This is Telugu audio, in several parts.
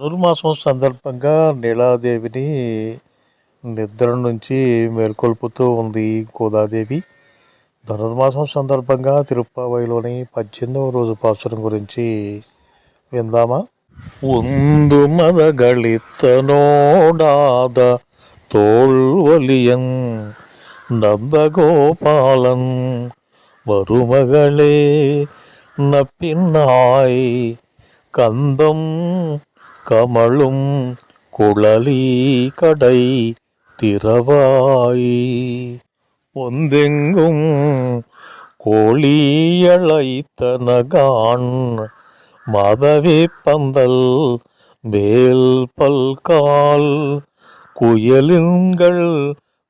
ధనుర్మాసం సందర్భంగా నీలాదేవిని నిద్ర నుంచి మేల్కొల్పుతూ ఉంది గోదాదేవి. ధనుర్మాసం సందర్భంగా తిరుప్పావైలోని పద్దెనిమిదవ రోజు పాసురం గురించి విందామా? ಒಂದು ಮದಗಳಿತ್ತನೋಡಾದ ತೋಳ್ವಲಿಯನ್ నందగోపాలం వరుమగళే ನಪ್ಪಿನ್ನಾಯ್ కందం கமழும் குழலி கடை திறவாய். ஒந்தெங்கும் கோழியழைத்தனகான் மாதவி பந்தல் மேல் பல்கால் குயலின்கள்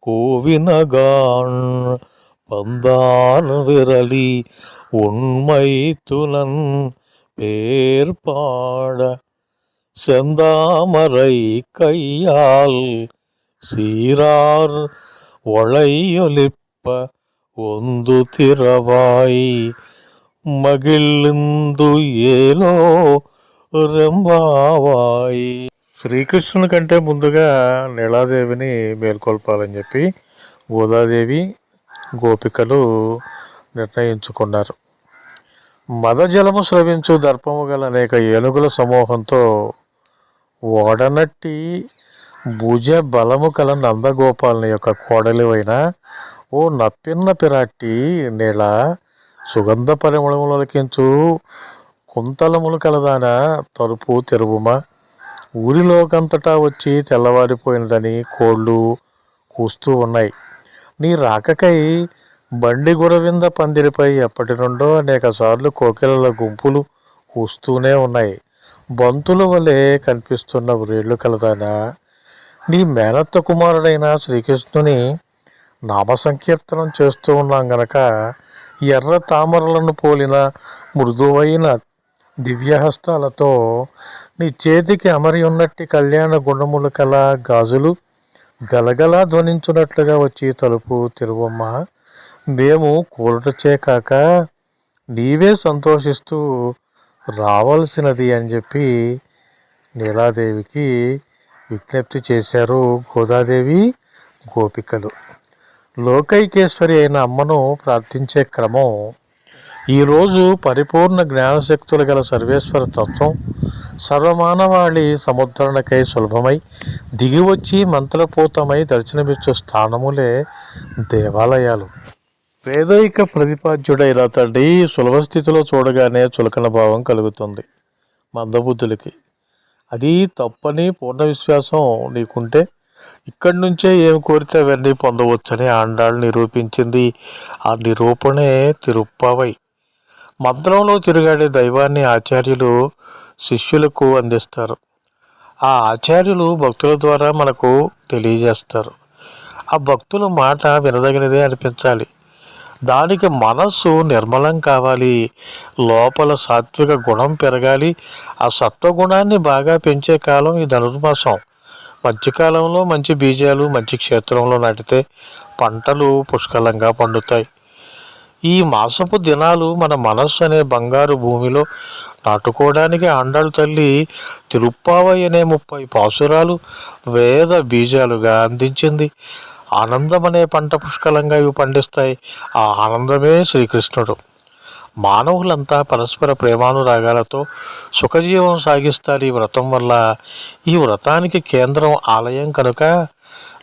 கோவினகான் பந்தான் விரலி உண்மை துலன் பேர்பாட செந்தாமரை கையால் சீரார் ஒளையொலிப்ப ஒந்து திறவாய் మగిలిందు ఏలో రెంబావాయి శ్రీకృష్ణుని కంటే ముందుగా నీలాదేవిని మేల్కొల్పాలని చెప్పి గోదాదేవి గోపికలు నిర్ణయించుకున్నారు మదజలము స్రవించు దర్పము గల అనేక ఏనుగుల సమూహంతో ఓడనట్టి భుజ బలము కల నందగోపాలని యొక్క కోడలివైన ఓ నప్పిన్న పిరాట్టి నీళ్ళ సుగంధ పరిమళములకించు కుంతలములు కలదాన తలుపు తెరువుమా. ఊరిలోకంతటా వచ్చి తెల్లవారిపోయినదని కోళ్ళు కూస్తూ ఉన్నాయి. నీ రాకకై బండి గురవింద పందిరిపై ఎప్పటి నుండో అనేక సార్లు కోకిలల గుంపులు కూస్తూనే ఉన్నాయి. బంతుల వలె కనిపిస్తున్న వ్రేళ్ళు కలదానా? నీ మేనత్త కుమారుడైన శ్రీకృష్ణుని నామ సంకీర్తనం చేస్తూ ఉన్నాం గనక ఎర్ర తామరలను పోలిన మృదువైన దివ్యహస్తాలతో నీ చేతికి అమరి ఉన్నట్టి కళ్యాణ గుణములు కల గాజులు గలగలా ధ్వనించున్నట్లుగా వచ్చి తలుపు తిరువమ్మ. మేము కూలటచే కాక నీవే సంతోషిస్తూ రావాల్సినది అని చెప్పి నీలాదేవికి విజ్ఞప్తి చేశారు గోదాదేవి గోపికలు. లోకైకేశ్వరి అయిన అమ్మను ప్రార్థించే క్రమం ఈరోజు పరిపూర్ణ జ్ఞానశక్తులు గల సర్వేశ్వర తత్వం సర్వమానవాళి సముద్రణకై సులభమై దిగివచ్చి మంత్రపూతమై దర్శనమిచ్చు స్థానములే దేవాలయాలు. వేదైక ప్రతిపాద్యుడైన తండ్రి సులభ స్థితిలో చూడగానే చులకన భావం కలుగుతుంది మందబుద్ధులకి. అది తప్పని పూర్ణ విశ్వాసం నీకుంటే ఇక్కడి నుంచే ఏం కోరితే అవన్నీ పొందవచ్చని ఆండాళ్ళు నిరూపించింది. ఆ నిరూపణే తిరుప్పవై. మంత్రంలో తిరుగాడే దైవాన్ని ఆచార్యులు శిష్యులకు అందిస్తారు. ఆ ఆచార్యులు భక్తుల ద్వారా మనకు తెలియజేస్తారు. ఆ భక్తుల మాట వినదగినదే అనిపించాలి. దానికి మనస్సు నిర్మలం కావాలి. లోపల సాత్విక గుణం పెరగాలి. ఆ సత్వగుణాన్ని బాగా పెంచే కాలం ఈ ధనుర్మాసం. మధ్యకాలంలో మంచి బీజాలు మంచి క్షేత్రంలో నాటితే పంటలు పుష్కలంగా పండుతాయి. ఈ మాసపు దినాలు మన మనస్సు అనే బంగారు భూమిలో నాటుకోవడానికి ఆండాళ్ళ తల్లి తిరుప్పావై అనే ముప్పై పాసురాలు వేద బీజాలుగా అందించింది. ఆనందం అనే పంట పుష్కలంగా ఇవి పండిస్తాయి. ఆ ఆనందమే శ్రీకృష్ణుడు. మానవులంతా పరస్పర ప్రేమానురాగాలతో సుఖజీవం సాగిస్తారు ఈ వ్రతం వల్ల. ఈ వ్రతానికి కేంద్రం ఆలయం కనుక.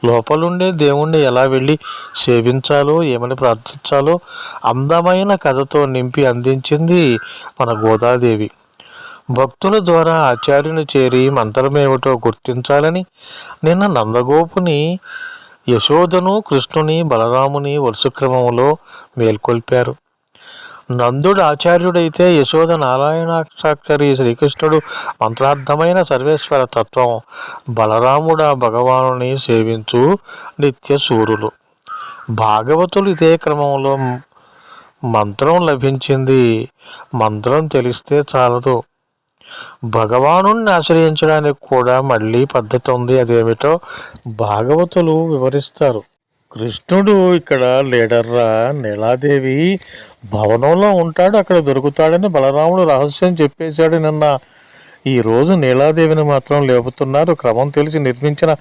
లోపలుండే దేవుణ్ణి ఎలా వెళ్ళి సేవించాలో ఏమని ప్రార్థించాలో అందమైన కథతో నింపి అందించింది మన గోదాదేవి. భక్తుల ద్వారా ఆచార్యుని చేరి మంత్రమేమిటో గుర్తించాలని నిన్న నందగోపుని యశోదను కృష్ణుని బలరాముని వరుసక్రమంలో మేల్కొల్పారు. నందుడు ఆచార్యుడైతే యశోద నారాయణాక్షాక్షరి శ్రీకృష్ణుడు మంత్రార్థమైన సర్వేశ్వర తత్వం బలరాముడ భగవానుని సేవించు నిత్య సూర్యులు భాగవతులు ఇదే క్రమంలో మంత్రం లభించింది. మంత్రం తెలిస్తే చాలదు. భగవాను ఆశ్రయించడానికి కూడా మళ్ళీ పద్ధతి ఉంది. అదేమిటో భాగవతులు వివరిస్తారు. కృష్ణుడు ఇక్కడ లీడర్రా నీలాదేవి భవనంలో ఉంటాడు అక్కడ దొరుకుతాడని బలరాముడు రహస్యం చెప్పేశాడు నిన్న. ఈ రోజు నీలాదేవిని మాత్రం లేపుతున్నారు. క్రమం తెలిసి నిర్మించిన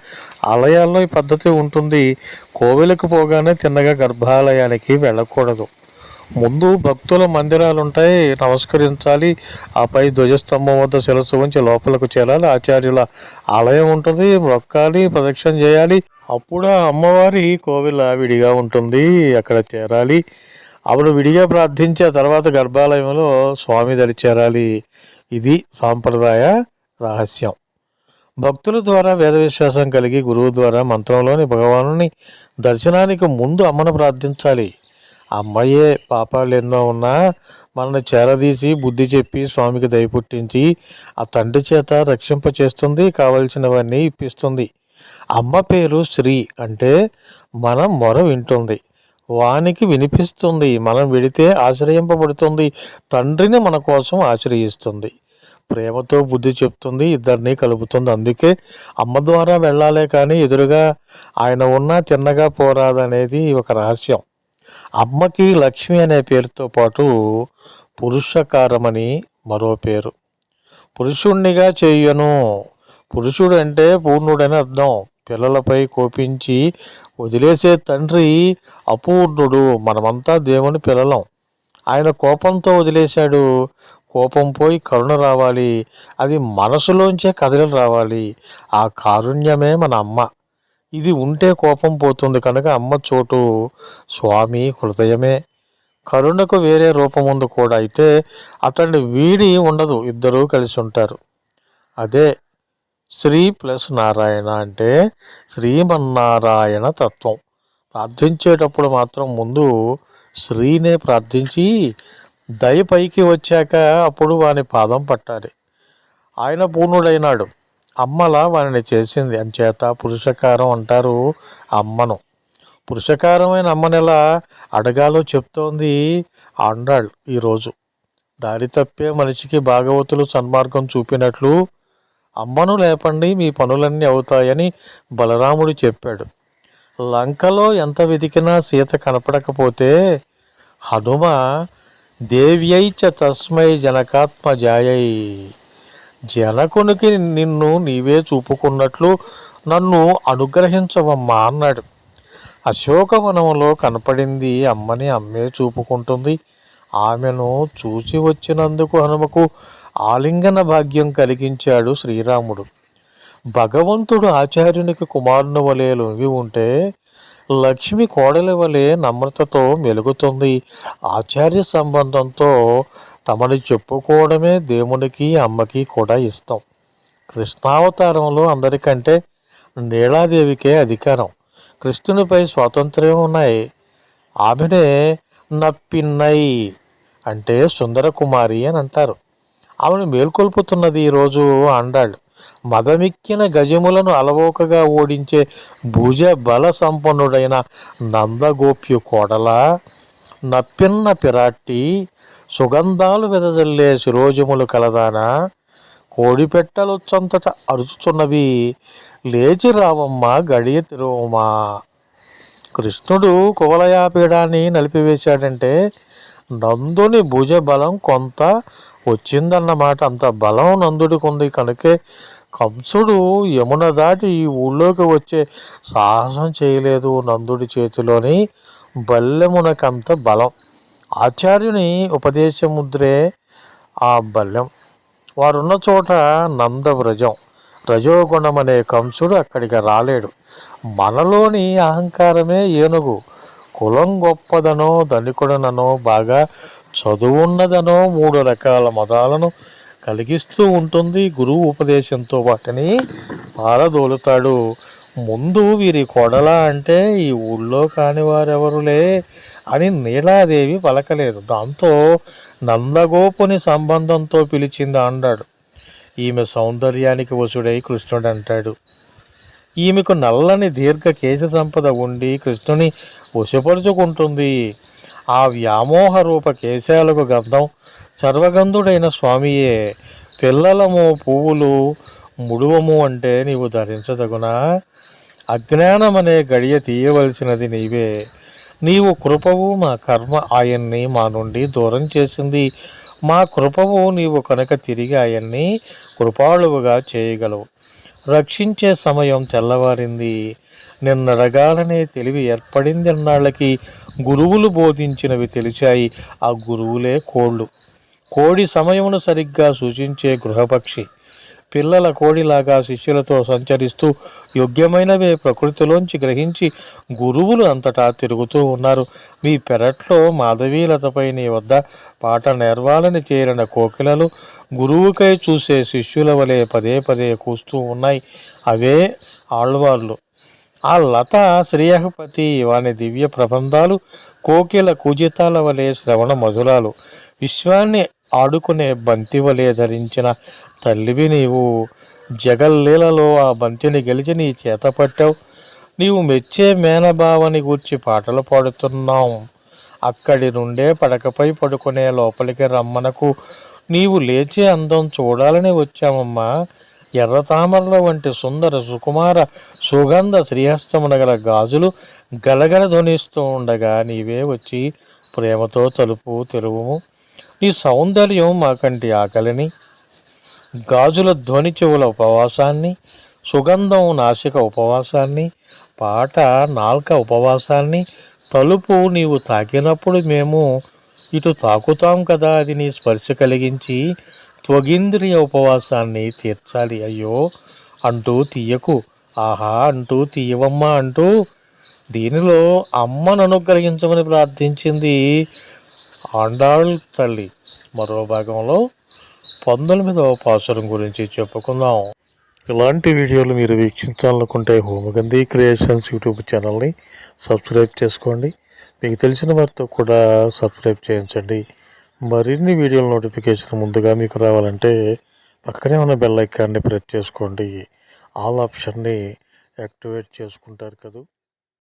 ఆలయాల్లో ఈ పద్ధతి ఉంటుంది. కోవెలకు పోగానే తిన్నగా గర్భాలయానికి వెళ్ళకూడదు. ముందు భక్తుల మందిరాలు ఉంటాయి నమస్కరించాలి. ఆపై ధ్వజస్తంభం వద్ద శిరస్సు ఉంచి లోపలకు చేరాలి. ఆచార్యుల ఆలయం ఉంటుంది. మొక్కాలి. ప్రదక్షిణ చేయాలి. అప్పుడు ఆ అమ్మవారి కోవిల విడిగా ఉంటుంది. అక్కడ చేరాలి. అప్పుడు విడిగా ప్రార్థించి ఆ తర్వాత గర్భాలయంలో స్వామి దరి చేరాలి. ఇది సాంప్రదాయ రహస్యం. భక్తుల ద్వారా వేద విశ్వాసం కలిగి గురువు ద్వారా మంత్రంలోని భగవానుని దర్శనానికి ముందు అమ్మను ప్రార్థించాలి. అమ్మాయే పాపాలు ఎన్నో ఉన్నా మనల్ని చేరదీసి బుద్ధి చెప్పి స్వామికి దయ పుట్టించి ఆ తండ్రి చేత రక్షింప చేస్తుంది కావలసినవన్నీ ఇప్పిస్తుంది. అమ్మ పేరు శ్రీ అంటే మనం మొర వింటుంది. వానికి వినిపిస్తుంది మనం విడితే ఆశ్రయింపబడుతుంది తండ్రిని మన కోసం ఆశ్రయిస్తుంది. ప్రేమతో బుద్ధి చెప్తుంది ఇద్దరిని కలుపుతుంది. అందుకే అమ్మ ద్వారా వెళ్ళాలే కానీ ఎదురుగా ఆయన ఉన్నా తిన్నగా పోరాదనేది ఒక రహస్యం. అమ్మకి లక్ష్మి అనే పేరుతో పాటు పురుషకారమని మరో పేరు. పురుషుణ్ణిగా చేయను. పురుషుడు అంటే పూర్ణుడని అర్థం. పిల్లలపై కోపించి వదిలేసే తండ్రి అపూర్ణుడు. మనమంతా దేవుని పిల్లలం. ఆయన కోపంతో వదిలేశాడు. కోపం పోయి కరుణ రావాలి. అది మనసులోంచే కదలి రావాలి. ఆ కారుణ్యమే మన అమ్మ. ఇది ఉంటే కోపం పోతుంది కనుక అమ్మ చోటు స్వామి హృదయమే. కరుణకు వేరే రూపం ఉంది కూడా. అయితే అతన్ని వీడి ఉండదు. ఇద్దరూ కలిసి ఉంటారు. అదే శ్రీ ప్లస్ నారాయణ అంటే శ్రీమన్నారాయణ తత్వం. ప్రార్థించేటప్పుడు మాత్రం ముందు శ్రీనే ప్రార్థించి దయ పైకి వచ్చాక అప్పుడు వాని పాదం పట్టాలి. ఆయన పూర్ణుడైనాడు. అమ్మలా వారిని చేసింది. అంచేత పురుషకారం అంటారు అమ్మను. పురుషకారమైన అమ్మని ఎలా అడగాలో చెప్తోంది ఆండాళ్ ఈరోజు. దారి తప్పే మనిషికి భాగవతులు సన్మార్గం చూపినట్లు అమ్మను లేపండి మీ పనులన్నీ అవుతాయని బలరాముడు చెప్పాడు. లంకలో ఎంత వెతికినా సీత కనపడకపోతే హనుమ దేవ్యైచ తస్మై జనకాత్మజాయై జనకునికి నిన్ను నీవే చూపుకున్నట్లు నన్ను అనుగ్రహించవమ్మా అన్నాడు. అశోకవనంలో కనపడింది అమ్మని అమ్మే చూపుకుంటుంది. ఆమెను చూసి వచ్చినందుకు హనుమకు ఆలింగన భాగ్యం కలిగించాడు శ్రీరాముడు. భగవంతుడు ఆచార్యునికి కుమారుని వలె లొంగి ఉంటే లక్ష్మి కోడల వలె నమ్రతతో మెలుగుతుంది. ఆచార్య సంబంధంతో తమని చెప్పుకోవడమే దేవునికి అమ్మకి కూడా ఇష్టం. కృష్ణావతారంలో అందరికంటే నీలాదేవికే అధికారం. కృష్ణునిపై స్వాతంత్ర్యం ఉన్నాయి. ఆమెనే నప్పిన్నై అంటే సుందర కుమారి అని అంటారు. ఆమెను మేల్కొల్పుతున్నది ఈరోజు అండాళ్ళు మదమిక్కిన గజములను అలవోకగా ఓడించే భుజ బల సంపన్నుడైన నందగోప్యు కోడల నప్పిన్న పిరాట్టి సుగంధాలు వెదజల్లే శిరోజములు కలదానా కోడిపెట్టలొచ్చంతట అరుచుచున్నవి లేచి రావమ్మ గడియ తిరువమ్మా. కృష్ణుడు కువలయాపీడాన్ని నలిపివేశాడంటే నందుని భుజ బలం కొంత వచ్చిందన్నమాట. అంత బలం నందుడికి ఉంది కనుకే కంసుడు యమున దాటి ఈ ఊళ్ళోకి వచ్చే సాహసం చేయలేదు నందుడి చేతిలోని బల్లెమునకంత బలం. ఆచార్యుని ఉపదేశముద్రే ఆ బల్లెం. వారున్న చోట నందవ్రజం. రజోగుణం అనే కంసుడు అక్కడికి రాలేడు. మనలోని అహంకారమే ఏనుగు. కులం గొప్పదనో ధనికుడనో బాగా చదువున్నదనో మూడు రకాల మతాలను కలిగిస్తూ ఉంటుంది. గురువు ఉపదేశంతో వాటిని పారదోలుతాడు. ముందు వీరి కొడల అంటే ఈ ఊళ్ళో కాని వారెవరులే అని నీలాదేవి పలకలేదు. దాంతో నందగోపుని సంబంధంతో పిలిచింది అన్నాడు ఈమె సౌందర్యానికి వసుడై కృష్ణుడు అంటాడు. ఈమెకు నల్లని దీర్ఘ కేశ సంపద ఉండి కృష్ణుని వశపరుచుకుంటుంది. ఆ వ్యామోహ రూప కేశాలకు గంధం సర్వగంధుడైన స్వామియే పిల్లలము పువ్వులు ముడువము అంటే నీవు ధరించదగునా? అజ్ఞానం అనే గడియ తీయవలసినది నీవే. నీవు కృపవు మా కర్మ ఆయన్ని మా నుండి దూరం చేసింది. మా కృపవు నీవు కనుక తిరిగి ఆయన్ని కృపాళువుగా చేయగలవు. రక్షించే సమయం తెల్లవారింది. నిన్నడగాలనే తెలివి ఏర్పడింది అన్నాళ్ళకి గురువులు బోధించినవి తెలిచాయి ఆ గురువులే కోళ్ళు. కోడి సమయమును సరిగ్గా సూచించే గృహపక్షి. పిల్లల కోడిలాగా శిష్యులతో సంచరిస్తూ యోగ్యమైనవే ప్రకృతిలోంచి గ్రహించి గురువులు అంతటా తిరుగుతూ ఉన్నారు. మీ పెరట్లో మాధవీలతపై నీ వద్ద పాట నేర్వాలని చేరిన కోకిలలు గురువుకై చూసే శిష్యుల వలె పదే పదే కూస్తూ ఉన్నాయి. అవే ఆళ్వార్లు. ఆ లత శ్రేయహపతి వాని దివ్య ప్రబంధాలు కోకిల కుజితాల వలె శ్రవణ మధురాలు. విశ్వాన్ని ఆడుకునే బంతి వలె ధరించిన తల్లివి నీవు. జగల్లీలలో ఆ బంతిని గెలిచి నీ చేత పట్టావు. నీవు మెచ్చే మేనభావని గూర్చి పాటలు పాడుతున్నావు. అక్కడి నుండే పడకపై పడుకునే లోపలికి రమ్మనకు నీవు లేచే అందం చూడాలని వచ్చామమ్మా ఎర్ర తామరల వంటి సుందర సుకుమార సుగంధ శ్రీహస్తమున గల గాజులు గలగల ధ్వనిస్తూ ఉండగా నీవే వచ్చి ప్రేమతో తలుపు తెరువుము. నీ సౌందర్యం మాకంటి ఆకలిని. గాజుల ధ్వని చెవుల ఉపవాసాన్ని సుగంధం నాసిక ఉపవాసాన్ని పాట నాల్క ఉపవాసాన్ని తలుపు నీవు తాకినప్పుడు మేము ఇటు తాకుతాం కదా అది నీ స్పర్శ కలిగించి త్వగింద్రియ ఉపవాసాన్ని తీర్చాలి. అయ్యో అంటూ తీయకు. ఆహా అంటూ తీయవమ్మా అంటూ దీనిలో అమ్మను అనుగ్రహించమని ప్రార్థించింది ఆండాళ్ తల్లి. మరో భాగంలో పంతొమ్మిదవ పాసురం గురించి చెప్పుకుందాం. ఇలాంటి వీడియోలు మీరు వీక్షించాలనుకుంటే హోమగంధి క్రియేషన్స్ యూట్యూబ్ ఛానల్ని సబ్స్క్రైబ్ చేసుకోండి. మీకు తెలిసిన వారితో కూడా సబ్స్క్రైబ్ చేయించండి. మరిన్ని వీడియోల నోటిఫికేషన్ ముందుగా మీకు రావాలంటే పక్కనే ఉన్న బెల్ ఐకాన్ని ప్రెస్ చేసుకోండి. ఆల్ ఆప్షన్ని యాక్టివేట్ చేసుకుంటారు కదా.